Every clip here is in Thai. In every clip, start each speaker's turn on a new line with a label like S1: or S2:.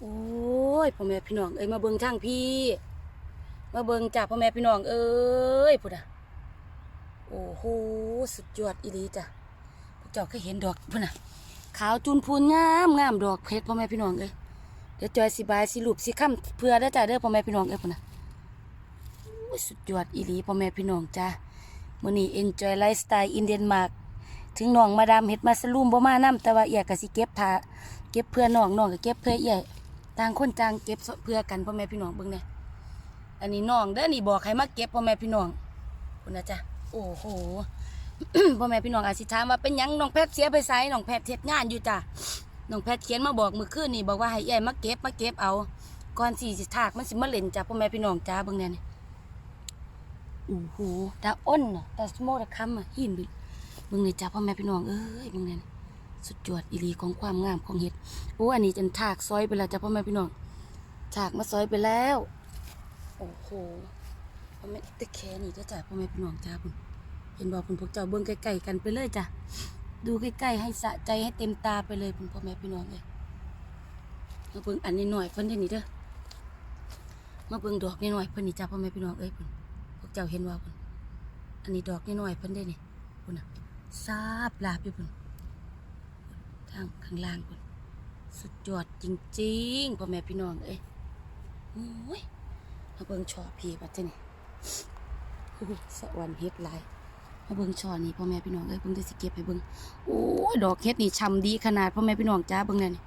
S1: โอ้ยพ่อแม่พี่น้องเอ้ยมาเบิ่งทางพี่ มาเบิ่งจ้าพ่อแม่พี่น้องเอ้ยพุ่นน่ะโอ้โหสุดยอดอีหลีจ้ะพวกเจ้าเคยเห็นดอกพุ่นน่ะขาวจุนพูนงามงามดอกเพชรพ่อแม่พี่น้องเอ้ยเดี๋ยวจอยสิบายสิรูปสิค้ำเพื่อเด้จ้าเด้อพ่อแม่พี่น้องเอ้ยพุ่นน่ะโอ้ยสุดยอดอีหลีพ่อแม่พี่น้องจ้ามื้อนี้ enjoy lifestyle in Denmark ถึงน้องมาดามเฮ็ดมาสลูมบ่มานํแต่ว่าเอียก็สิเก็บทาเก็บเพื่อน้องน้องก็เก็บเพื่อเอีย ต่างคนต่างเก็บเพื่อกันพ่อแม่พี่น้องเบิ่งแหน่ยอันนี้น้องเด้อนี่บอกให้มาเก็บพ่อแม่พี่น้องคุณนะจ๊ะโอ้โหพ่อแม่พี่น้องอาจสิถามว่าเป็นยังน้องแพทย์เสียไปไสน้องแพทย์เฮ็ดงานอยู่จ้ะน้องแพทย์เขียนมาบอกมื้อคืนนี่บอกว่าให้เอียมาเก็บมาเก็บเอาก่อนสิสิถากมันสิมาเล่นจ้ะพ่อแม่พี่น้องจ้าเบิ่งแหน่นี่โอ้โหตาอ้นน่ะตาสโมตะคำอะหินบิเบิ่งนี่ยจ้าพ่อแม่พี่น้องเอ้ยเบิ่งเนี่นะ สุดยอดอีหลีของความงามของเห็ดโอ้อันนี้จนถากซอยไปแล้วจ้าพ่อแม่พี่น้องถากมาซอยไปแล้ว โอ้โหพ่อแม่ตะแคนี่จ้าจ้าพ่อแม่พี่น้องจ้าพุ่นเห็นบอกพุ่นพวกเจ้าเบิ่งใกล้ๆกันไปเลยจ้ะดูใกล้ๆให้สะใจให้เต็มตาไปเลยพุ่นพ่อแม่พี่น้องเลยมาเบิ่งอันนี้หน่อยเพิ่นได้นี่เด้อมาเบิ่งดอกนี่หน่อยเพิ่นนี่จ้าพ่อแม่พี่น้องเอ้ยพุ่นพวกเจ้าเห็นว่าพุ่นอันนี้ดอกนี่หน่อยเพิ่นได้นี่พุ่นน่ะซาบลาบอยู่พุ่นางข้างล่างพุ่นสุดยอดจริงๆพ่อแม่พี่น้องเอ้ยโอ้ยมาเบิ่งช่อพี่ปัจจุบันอุ้ยสะอวันเฮ็ดหลายมาเบิ่งช่อนี่พ่อแม่พี่น้องเอ้ยเบิ่งได้สิเก็บให้เบิ่งโอ้ยดอกเฮ็ดนี่ช่ำดีขนาดพ่อแม่พี่น้องจ้าเบิ่งแน่นี่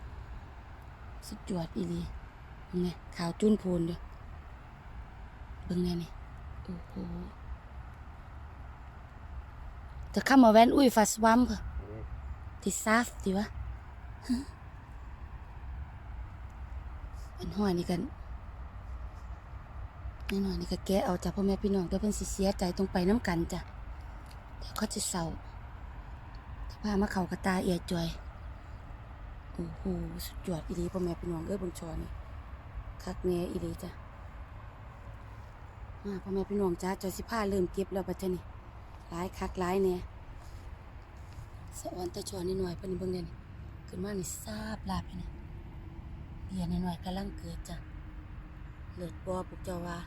S1: สุดยอดอีหลีเบิ่งไงขาวจุ้นโพนเด้อเบิ่งแน่นี่โอ้โหจะเข้ามาแวนอุ้ยฟาสวัมค่ะที่ซาฟดีวะฮะ อันห้อยนี่กันนี่หน่อยนี่ก็แกเอาจากพ่อแม่พี่น้องเดี๋ยวเพิ่นสิเสียใจต้องไปน้ำกันจ้ะเดี๋ยวเขาจะเศร้าจะพามาเข่ากระตาเอียจอยโอ้โหสุดยอดอีหลีพ่อแม่พี่น้องเอ้ยบนชอนี่คักแน่อีหลีจ้ะมาพ่อแม่พี่น้องจ้าจอยสิพาเริ่มเก็บแล้วปัจจุบัดนี้หลายคักหลายเนี่ยสะออนตะชอนนิดหน่อยเพิ่นเบิ่งเด่น ขึ้นมานี่ซาบลาบเลยนะเบียร์นิดหน่อยกำลังเกิดจ้ะเลิศบ่พวกเจ้าว่า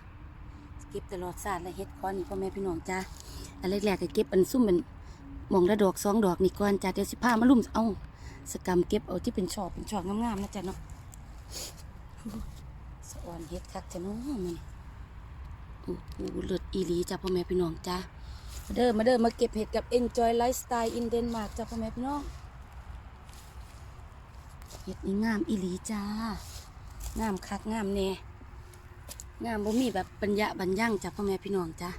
S1: เก็บตลอดศาสตร์และเฮ็ดคอนี่พ่อแม่พี่น้องจ้าอันแรกๆก็เก็บอันซุ่มเป็นหมองละดอกสองดอกนี่ก่อนจ้ะเดี๋ยวสิพามาลุ่มเอาสกรรมเก็บเอาที่เป็นช่อเป็นช่องามๆนะจ้ะเนาะสะออนเฮ็ดคักจ้ะเนาะมื้อนี้โอ้โหเลิศอีหลีจ้ะพ่อแม่พี่น้องจ้ามาเด้อมาเด้อมาเก็บเห็ดกับ Enjoy Lifestyle in Denmark จ้าพ่อแม่พี่น้อง เห็ดนี่งามอีหลีจ้างามคักงามแน่งามบ่มีแบบปัญญาบัญญังจ้าพ่อแม่พี่น้องจ้า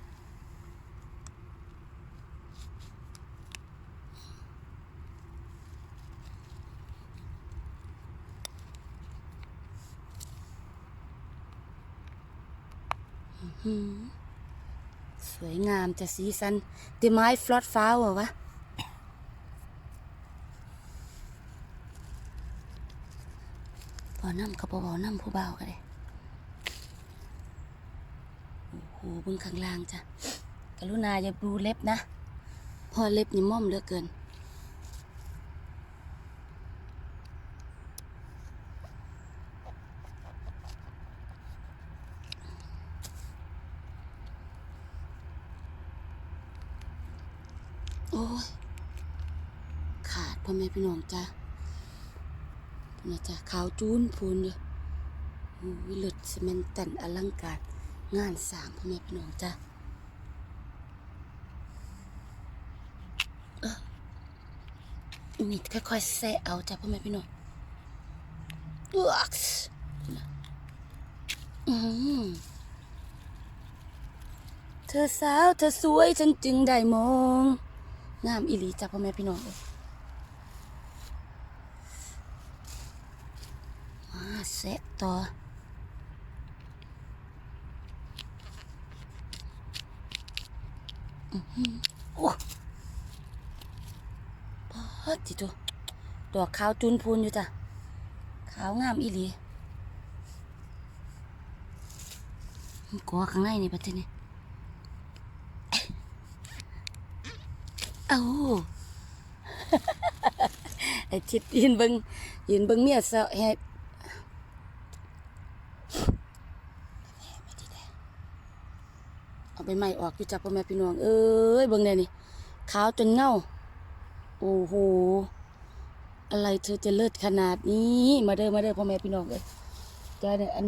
S1: สวยงามจะสีสันต้นไม้ฟลอดฟ้าวะวะพอ น้ำกับพอน้ำผู้เบากันเลยโอ้โหเบึงข้างล่างจ้ะกรุณาอย่าดูเล็บนะพอเล็บนี่ม่อมเหลือเกิน โอ้ย ขาดพ่อแม่พี่น้องจ้า นะจ้ะขาวจูนพูนเลยโอ้ยเลิศสแมนตันอลังการ งานสร้างพ่อแม่พี่น้องจ้าเอ้อนี่ค่อยๆแซะเอาจ้ะพ่อแม่พี่น้องอุ๊กอืมเธอสาวเธอสวยฉันจึงได้มอง งามอีหลีจ้ะพ่อแม่พี่น้องเอ้ ยมาเสะต่ออื้อหือโอ้ปาดจิตัวดอกขาวจุนพูนอยู่จ้ะ ขาวงามอีหลีมันกัวข้างในนี่ปะเทนี่เอาไอ้ชิดยืนเบิงยืนเบิงเมียเสาะแฮ ใบไม้ออกอยู่จ้ะพ่อแม่พี่น้อง เอ้ยเบิ่งแน่นี่ขาวจนเงาโอ้โหอะไรเธอจะเลิศขนาดนี้ มาเด้อมาเด้อพ่อแม่พี่น้องเอ้ยจอยเนี่ยอัน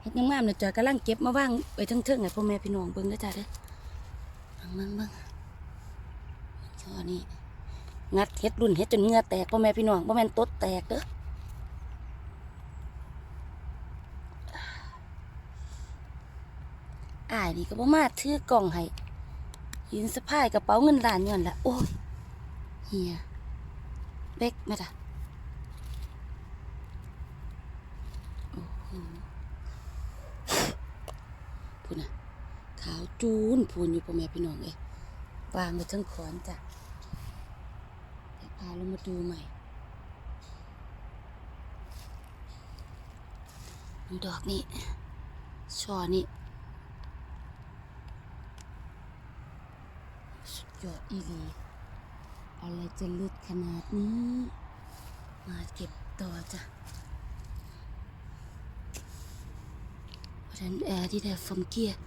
S1: เฮ็ดงามๆเนี่ยจอยกำลังเก็บมาว่างไว้เทั้งๆให้พ่อแม่พี่น้องเบิ่งเด้อจ้ะเด้อเบิ่งเบิ่งเบิ่งจอนี่งัดเฮ็ดรุ่นเฮ็ดจนเงือแตกพ่อแม่พี่น้องบ่แม่ตดแตกเด้อ อ้ายนี่ก็บ่มาถือกล่องให้ยืนสะพายกระเป๋าเงินล้านย้อนละโอ้ยเฮียเบ็กมาจ้ะโอ้โหพูนะขาวจูนพูนอยู่พ่อแม่พี่น้องเอ้ยวางไว้ทั้งขอนจ้ะเดี๋ยวพาลงมาดูใหม่ดูดอกนี่ช่อนี่สุด ยอดอีลีอะไรจะลึกขนาดนี้ มาเก็บต่อจ้ะรันแอร์ที่ได้ฟอมเกียร์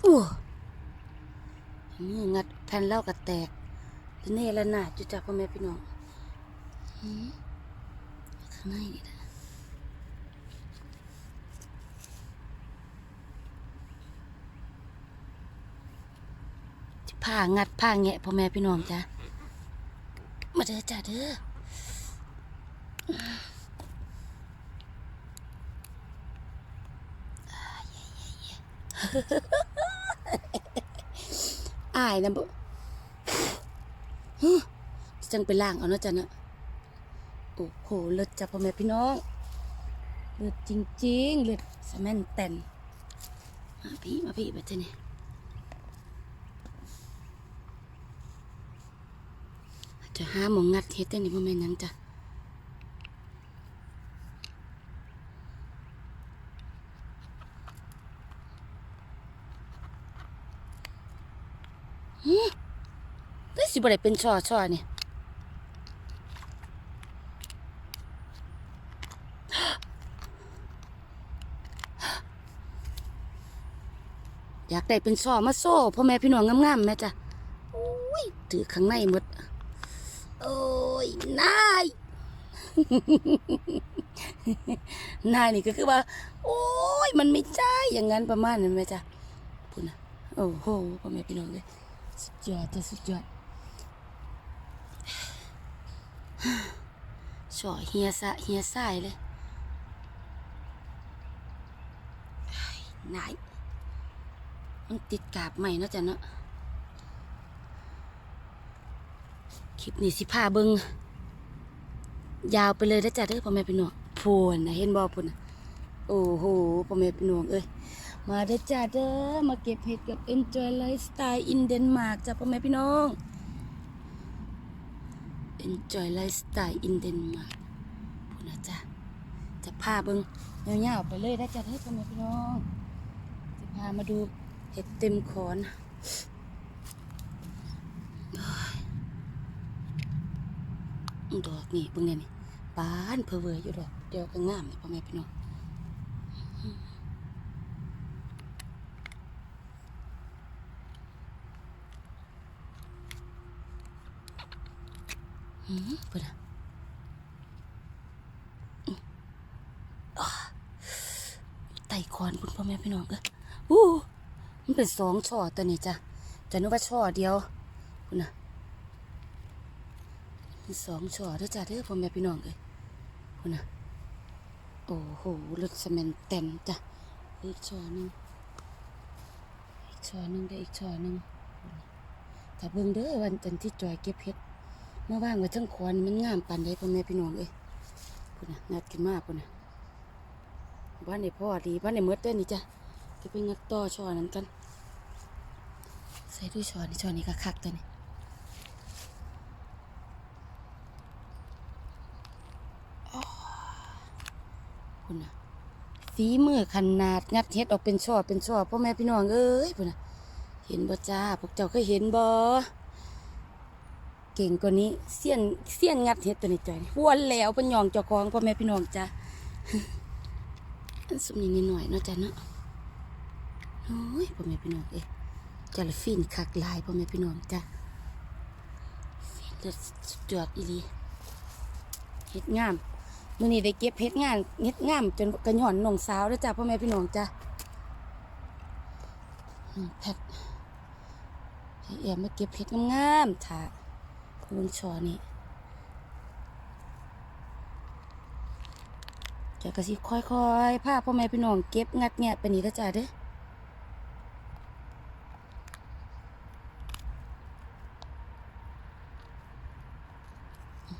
S1: โอ้มืองัดแผ่นเหล้ากระแตกทีนี่ละนาจุจ้ะพ่อแม่พี่น้องข้างในนี่ ผ้างัดผ้าแงะพ่อแม่พี่น้องจ้ะมาเด้อจ้าเด้ออายนะบ่จังไปล่างเอาเนาะจ้ะเนาะโอ้โหเลิศจ้ะพ่อแม่พี่น้องเลิศจริงๆเลิศสแมนแตนมาพี่มาพี่ไปเถอะนี่ จะหาหมองงัดเฮ็ดได้นี่บ่แม่นหยังจ้ะหือได้สิบ่ได้เป็นช่อช่อนี่อยากได้เป็นช่อมาโซ่พ่อแม่พี่น้องงามๆแม่จ้ะโอ้ยถือข้างในหมด โอ้ยนายนายนี่ก็คือว่า โอ้ย มันไม่ใช่อย่างนั้นประมาณนั้นไหมจ๊ะพูดนะโอ้โหพ่อแม่พี่น้องเลยสุดยอดจ้ะสุดยอดช่อเฮียสะเฮียสายเลยนายมันติดกาบใหม่เนาะจ๊ะเนาะ คลิปนี้สิพาเบิงยาวไปเลยนะจ๊ะเด้อพ่อแม่พี่น้องพูนนะเห็นบ่พุ่นน่ะโอ้โหพ่อแม่พี่น้องเอ้ยมาเด้จ้าเด้อมาเก็บเห็ดกับ Enjoy Lifestyle in Denmark จ้ะพ่อแม่พี่น้อง Enjoy Lifestyle in Denmark พุ่นนะจ้ะจะพาเบิงยาวๆไปเลยนะจ๊ะเด้อพ่อแม่พี่น้องจะพามาดูเห็ดเต็มขอน ดอกนี่เบิ่งเนี่ยนี่ปานเพอเวออยู่ดอกเดียวก็งามเลยพ่อแม่พี่น้องอืมเปิดอะอืมอ่าไต่คอนคุณพ่อแม่พี่น้องเอ้ยอู้มันเป็นสองช่อตัวนี้จ้ะจะนึกว่าช่อเดียวคุณน่ะ สองช่อเด้อจ้าเด้อพ่อแม่พี่น้องเอ้ยคุณนะโอ้โหรถสแมนเต็มจ้ะอีกช่อหนึงอีกช่อหนึงได้อีกช่อหนึงแต่เบิ่งเด้อวันจันทร์ที่จอยเก็บเพชรมาว่างไว้ทั้งควนมันงามปานใดพ่อแม่พี่น้องเอ้ยคุณนะงัดขึ้นมากคุณนะบ้านในพ่อดีบ้านในเมดเด้อนี่จ้ะจะไปงัดต่อช่อนั้นกันใส่ด้วยช่อนี่ช่อนี้ก็คักตัวนี้ พุ่นน่ะฝีมือขนาดงัดเฮ็ดออกเป็นช่อเป็นช่อพ่อแม่พี่น้องเอ้ยพุ่นน่ะเห็นบ่จ้าพวกเจ้าเคยเห็นบ่เก่งกว่านี้เสี้ยนเสี้ยนงัดเฮ็ดตัวนี้จ้อยหวนแล้วเป็นหยองเจ้าของพ่อแม่พี่น้องจ้าอันสมนิดหน่อยเนาะจ้ะเนาะโอ้ยพ่อแม่พี่น้องเอ้ยจ้ะละฟินคักลายพ่อแม่พี่น้องจ้ะฟินเลิศสุดอดอีลีเฮ็ดงาม มื่อนี้ได้เก็บเพชรงานเฮ็ดงามจนกระหย่อนน้องสาวแล้วจ้ะพ่อแม่พี่น้องจ้ะแพทให้แอมมาเก็บเพชรงามๆถ่าเบิ่งชอนี่จะกระซิบค่อยๆพาพ่อแม่พี่น้องเก็บงัดแงะไปนี่ละจ้าเด้อ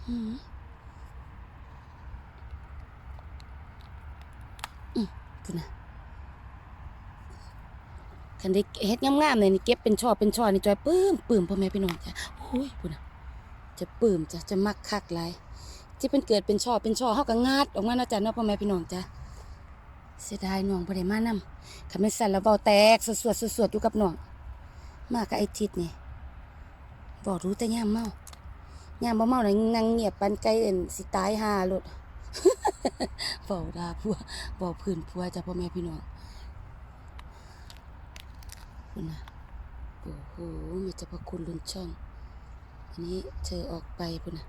S1: หืออืมคุณนะ คันได้เฮ็ดงามๆเลยนี่เก็บเป็นช่อเป็นช่อนี่จอยปื้มปื้มพ่อแม่พี่น้องจ้ะโอ้ยคุณนะจะปื้มจ้ะจะมักคักหลายที่เป็นเกิดเป็นช่อเป็นช่อเฮาก็งาดออกมาเนาะจ้ะเนาะพ่อแม่พี่น้องจ้ะเสียดายน้องบ่ได้มานำคันแม่นสั่นแล้วเว้าแตกสวดๆสวดๆอยู่กับน้องมากับไอ้ทิดนี่บ่รู้แต่ยามเมายามบ่เมาน่ะนั่งเงียบปันไกเอ็นสิตายห่าโลดเว้าด่าผัวเว้าพื้นผัวจ้ะพ่อแม่พี่น้อง นะโอ้โหมีเจ้าพระคุณลุนช่อง อันนี้เธอออกไปพุ่นนะ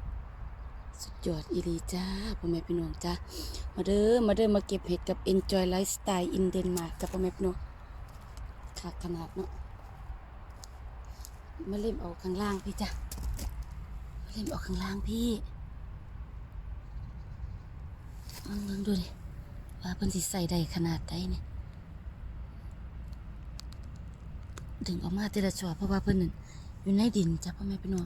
S1: สุดยอดอีลีจ้าพ่อแม่พี่น้องจ้ามาเด้อมาเด้อมาเก็บเห็ดกับ Enjoy Lifestyle in Denmark กับพ่อแม่พี่น้องขาดขนาดเนาะมาเล่มเอาข้างล่างพี่จ้ะมาเล่มเอาข้างล่างพี่ลองดูดิว่าเพิ่นสิใส่ได้ขนาดใดเนี่ย ดึงออกมาแต่ละช่อเพราะว่าเพิ่นนั่นอยู่ในดินจ้ะพ่อแม่พี่น้อง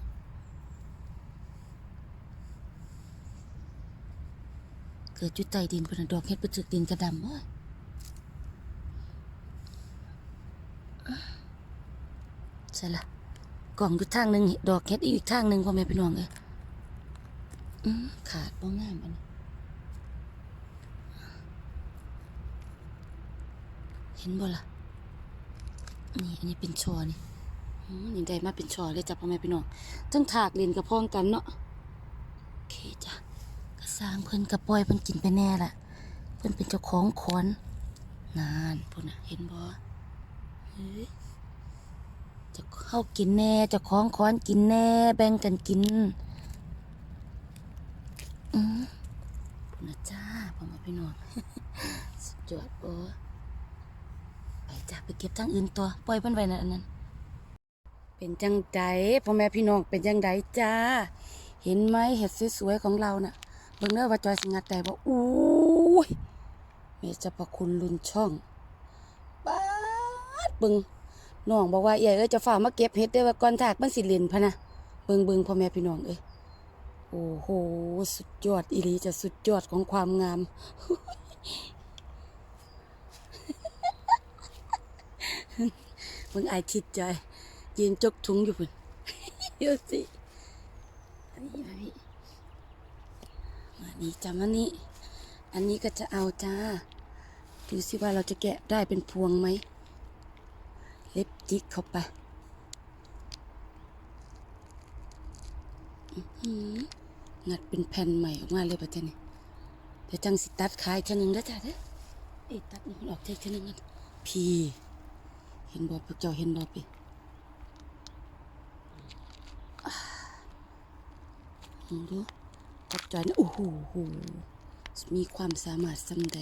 S1: เกิดจุดใต้ดินเพนนดอกเฮ็ดประจึกดินกระดำโอ้ยใช่ละกล่องอยู่ทางหนึ่งดอกเฮ็ดอีกทางหนึ่งพ่อแม่พี่น้องเอ้ยขาดบ่งามอันนี้เห็นบ่ล่ะ นี่อันนี้เป็นชอนี่นี่ได้มาเป็นชอเลยจ้ะพ่อแม่พี่น้องทั้งถากเรียนกับพ้องกันเนาะโอเคจ้ะก็สร้างเพิ่นกระปล่อยเพิ่นกินไปแน่ละเพิ่นเป็นเจ้าของขอนนานพุ่นน่ะเห็นบ่เฮ้ยเจะเข้ากินแน่เจ้าของขอนกินแน่ แบ่งกันกิน อืมพุ่นน่ะจ้าพ่อแม่พี่น้องสุดยอดโอ้ จ้าไปเก็บทางอื่นตัวปล่อยเพิ่นไว้นั่นอันนั้น เป็นจังไดพ่อแม่พี่น้องเป็นจังไดจ้า เห็นไหมเห็ดสวยๆของเราน่ะเบิ่งเด้อว่าจอยสิงัดได้บ่อู้ยเมจะประคุณลุนช่องป๊าดเบิ่งน้องบอกว่าเอ้ยเอ้ยจะฝ่ามาเก็บเห็ดเด้ว่าก่อนถากมันสิเล่นพะนะเบิ่งเบิ่งพ่อแม่พี่น้องเอ้ยโอ้โห สุดยอดอีหลีจะสุดยอดของความงาม เบิ่งไอายทิดใจ ยืนจกถุงอยู่พุ่นเดี๋ยวสิอันนี้มาพี่มานี่จ้ามานี่ อันนี้ก็จะเอาจ้า ดูสิว่าเราจะแกะได้เป็นพวงไหม เล็บจิกเข้าไปหงัดเป็นแผ่นใหม่ออกมาเลยป่ะจ๊ะนี่เดี๋ยวจังสิตัดขายเท่านึงแล้วจ้าเด้อเอ้ตัดนี่มันออกเท่านึงกันพี่ เห็นบอพวกเจ้าเห็นบอพี่อ่าลองดูกับจอยนะโอ้โหหมีความสามารถสำใด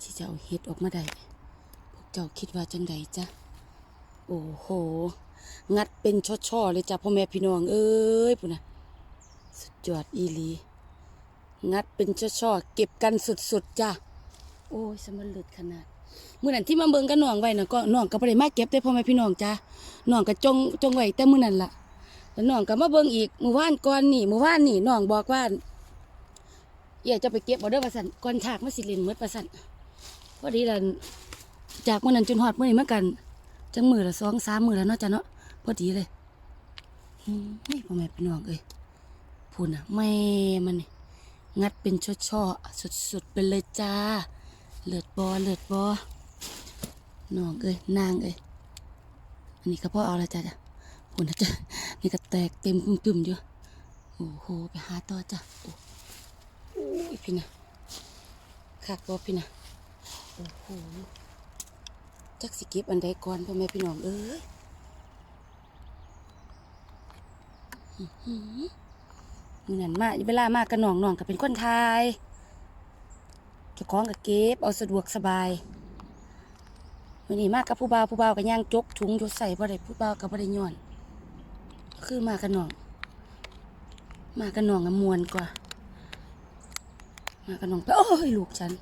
S1: ที่จะเอาเห็ดออกมาได้พวกเจ้าคิดว่าจังใดจ๊ะโอ้โห งัดเป็นช่อๆเลยจ้ะพ่อแม่พี่น้องเอ้ยปุ่นนะสุดยอดอีลี งัดเป็นช่อๆเก็บกันสุดๆจ้ะโอ้ยสมันเลืดขนาด มื้อนั้นที่มาเบิ่งกับน้องไว้น่ะก็น้องก็บ่ได้มาเก็บได้พ่อแม่พี่น้องจ้ะน้องก็จงจงไว้แต่มื้อนั้นล่ะแล้วน้องก็มาเบิ่งอีกเมื่อวานก่อนนี่เมื่อวานนี่น้องบอกว่าอยากจะไปเก็บบ่เด้อว่าซั่นก่อนถากมาสิเล่นหมดว่าซั่นพอดีล่ะจากมื้อนั้นจนฮอดมื้อนี้มากันจังมื้อละ2 3มื้อแล้วเนาะจ้ะเนาะพอดีเลยอืมนี่พ่อแม่พี่น้องเอ้ยพูดน่ะแม่มันนี่งัดเป็นช่อๆสุดๆไปเลยจ้า เลือดบ่เลือดบ่น้องเอ้ยนางเอ้ยอันนี้ก็พอเอาละจ้ะจ้ะพุ่นนะจ้ะนี่ก็แตกเต็มปึ่มๆอยู่โอ้โหไปหาต่อจ้ะโอ้โอ้ยพี่นะคักบ่พี่นะโอ้โหจักสิก็บอันใดก่อนพ่อแม่พี่น้องเอ้ยอื้อหือมื้อนั้มาเวลามากกับน้องน้องก็เป็นคนไทย เจ้าของก็เก็บเอาสะดวกสบายมื้อนี้มากกับผู้บ่าวผู้บ่าวก็ย่างจกถุงยู่ใส่บ่ได้ผู้บ่าวก็บ่ได้ย้อน คือมากับน้อง มากับน้องอะมวนกว่า มากับน้องไปโอ้ยลูกฉัน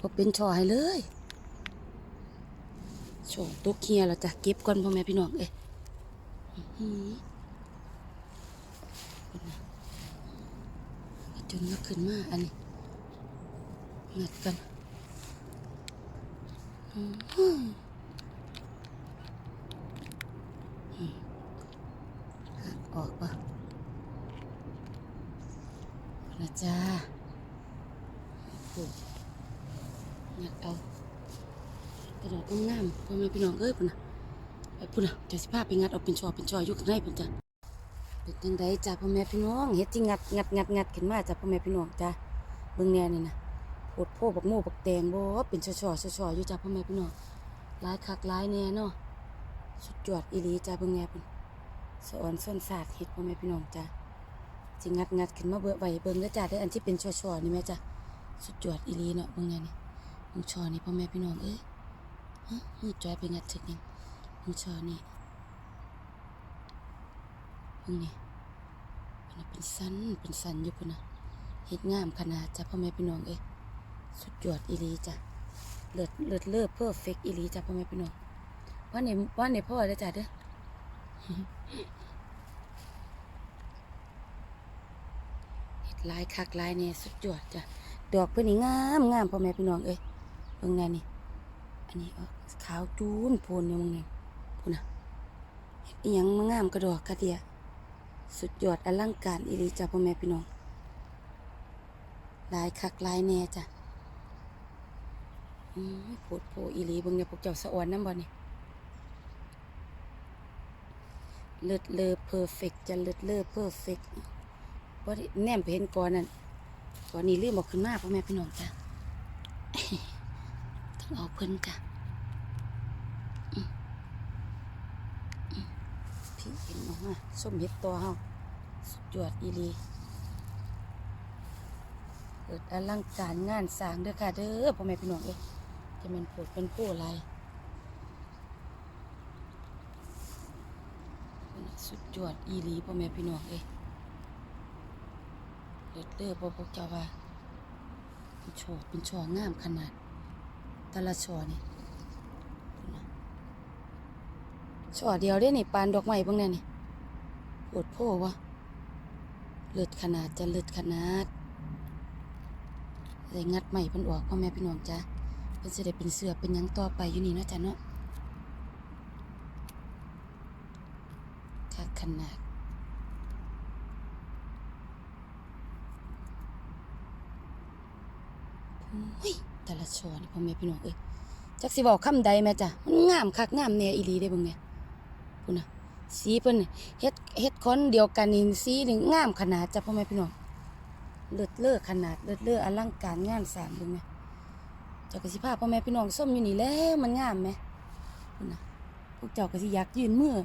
S1: บ่เป็นชอให้เลยโชว์ตุกเฮียเราจะเก็บก่อนพ่อแม่พี่น้องเอ้ยจุนะจนมาขึ้นมาอันนี้ งัดกันอื้อกออกปะนะจ้าโอ้อยากเอากระโดอกงามๆพ่อแม่พี่น้องเอ้ยพุ่นนะไปพุ่นนะเดี๋ยวสิพาไปงัดเอาเป็นชอเป็นชออยู่ข้างในพุ่นจ้ะเป็นจังไดจ้ะพ่อแม่พี่น้องเฮ็ดที่งัดงัดงัดงัดขึ้นมาจ้ะพ่อแม่พี่น้องจ้ะเบิ่งแน่นี่นะ โพดโพบักโม่บักแตงบ่เป็นชอชอชอชออยู่จ้ะพ่อแม่พี่น้องหลายคักหลายแน่เนาะสุดยอดอีหลีจ้ะเบิ่งแน่พุ่นสอนส้นศาสากเฮ็ดพ่อแม่พี่น้องจ้ะสิงัดงัดขึ้นมาเบิ่งไว้เบิ่งแล้วจ้ะได้อันที่เป็นชอชอนี่แม่จ้ะสุดยอดอีหลีเนาะมึงไงนี่มึงชอนี่พ่อแม่พี่น้องเอ้ยฮะมือจอยไปงัดถึกยังมึงชอนี่มึงนี่มันเป็นสันเป็นสันอยู่พุ่นนะเฮ็ดงามขนาดจ้ะพ่อแม่พี่น้องเอ้ย สุดยอดอีหลีจ้ะเลิศเลิศเลิศเพอร์เฟกอีหลีจ้ะพ่อแม่พี่น้องว่าเนี่ยว่าเนี่ยพ่อเด้จ้ะเด้อเฮ็ดลายคักลายเนี่ยสุดยอดจ้ะดอกเพื่อนนี่งามงามพ่อแม่พี่น้องเอ้ยเบิ่งแน่นี่อันนี้ออกขาวจูนโพนอยู่มึงนี่พูน่ะเฮ็ดอียังมางามกระดอกกระเดียสุดยอดอลังการอีหลีจ้ะพ่อแม่พี่น้องลายคักลายแน่จ้ะ อืมโพดโพอีหลีบิ่งเนี่ยพวกเจ้าสะออนน้ำบ่นี่เลิศเลอเพอร์เฟกจะเลิศเลอเพอร์เฟกบ่ได้แนมไปเห็นก่อนนั่นก่อนนี้ลืมบอกขึ้นมากพ่อแม่พี่น้องจ้ะต้องเอาเพิ่นจ้ะพี่เห็นออกมาส้มเห็ดตัวเฮาสุดยอดอีหลีเกิดอลังการงานสร้างเด้อค่ะเด้อพ่อแม่พี่น้องเอ้ย จะเป็นโปวดเป็นผู้อะไรสุดยอดอีหลีพ่อแม่พี่น้องเอ้ยเลิศเด้อบ่พวกเจ้าว่าเป็นช่อเป็นช่องามขนาดแต่ละช่อนี่ดูนะช่อเดียวได้นี่ปานดอกไม้เบางแน่นี่ปวดโพวะเลิศขนาดจะเลิศขนาดเลยงัดใหม่พิ่นออกพ่อแม่พี่น้องจ้ะ เพิ่นสิได้เป็นเสือเป็นยังต่อไปอยู่นี่เนาะจ้ะเนาะคักขนาดโอ้ยแต่ละชอนี่พ่อแม่พี่น้องเอ้ยจักสิบอกคำใดแม่จ้ะมันงามคักงามแน่อีหลีได้เบิ่งแม่พุ่นน่ะสีเพิ่นนี่เฮ็ดเฮ็ดคอนเดียวกันนี่สีนี่งามขนาดจ้ะพ่อแม่พี่น้องเลิศเลอขนาดเลิศเลออลังการงานสางเบิ่งแม่เจ้าก็สิพาพ่อแม่พี่น้องส้มอยู่นี่แล้วมันงามแม่พุ่นะพวกเจ้าก็สิอยากยืนมือ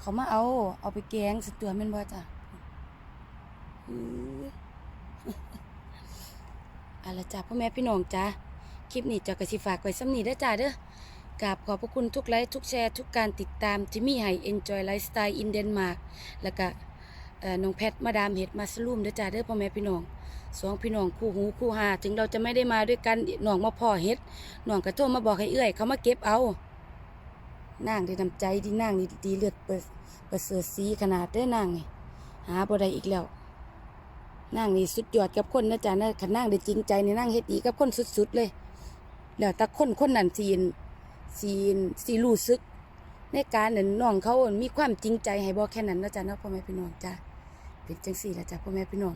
S1: เขามาเอาเอาไปแกงสตัวแม่นบ่จ้ะอื้อเอาละจ้าพ่อแม่พี่น้องจ้าคลิปนี้เจะกระสิฝากไว้ซ้ำนี้เด้จ้าเด้อกราบขอบพระคุณทุกไลค์ทุกแชร์ ทุกการติดตามที่มีให้ Enjoy Lifestyle in Denmark แล้วก็น้องแพทมาดามเห็ดมาสลูมเด้อจ้าเด้อพ่อแม่พี่น้อง สองพี่น้องคู่หูคู่หาถึงเราจะไม่ได้มาด้วยกันน้องมาพ่อเฮ็ดน้องกระโทรมาบอกให้เอื้อย เขามาเก็บเอานางได้นำใจดีนางนี่ดีเลือดเปิดประเสริฐสีขนาดเด้นางนี่หาบ่ได้อีกแล้วนางนี่สุดยอดกับคนนะจ๊ะนะขันนางได้จริงใจในนางเฮ็ดดีกับคนสุดๆเลย แล้วแต่คนคนนั้นสีนสีนสีรู้สึก ในการนั้นน้องเขามีความจริงใจให้บอกแค่นั้นนะจ๊ะนะพ่อแม่พี่น้องจ้ะเป็นจังสี่ละจ้ะพ่อแม่พี่น้อง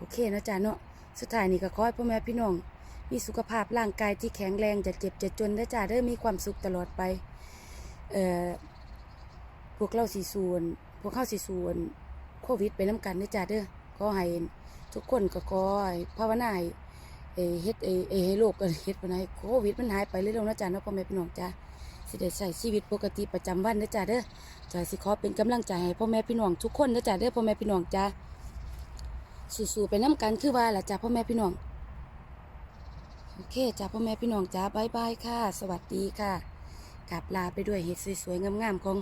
S1: โอเคนะจ๊ะเนาะสุดท้ายนี่ก็ขอให้พ่อแม่พี่น้อง มีสุขภาพร่างกายที่แข็งแรงจะเจ็บจะจนนะจ๊ะเด้อมีความสุขตลอดไปเอ่อพวกเราสีส่วน พวกเข้าสีส่วนโควิดไปน้ำกันนะจ๊ะเด้อขอให้ทุกคนก็ขอให้ภาวนาเอเออเฮ็ดเอเอให้โรคก็เฮ็ดปานโควิดมันหายไปเร็วๆนะจ้ะเนาะพ่อแม่พี่น้องจ้าสิได้ใช้ชีวิตปกติประจำวันเด้อจ้าเด้อจ้าสิขอเป็นกำลังใจให้พ่อแม่พี่น้องทุกคนเด้อจ้าเด้อพ่อแม่พี่น้องจ้า สู้ๆไปน้ำกันคือว่าล่ะจ้าพ่อแม่พี่น้องโอเคจ้าพ่อแม่พี่น้องจ้าบายบายค่ะ สวัสดีค่ะกลับลาไปด้วยเห็ดสวยๆงามๆของ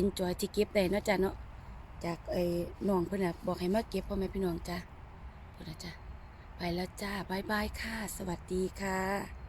S1: Enjoy ที่เก็บได้นาะจ้าเนาะจากไอ้น้องเพิ่นน่ะบอกให้มาเก็บพ่อแม่พี่น้องจ้าพูดนะจ๊ะไปแล้วจ้าบายบายค่ะ สวัสดีค่ะ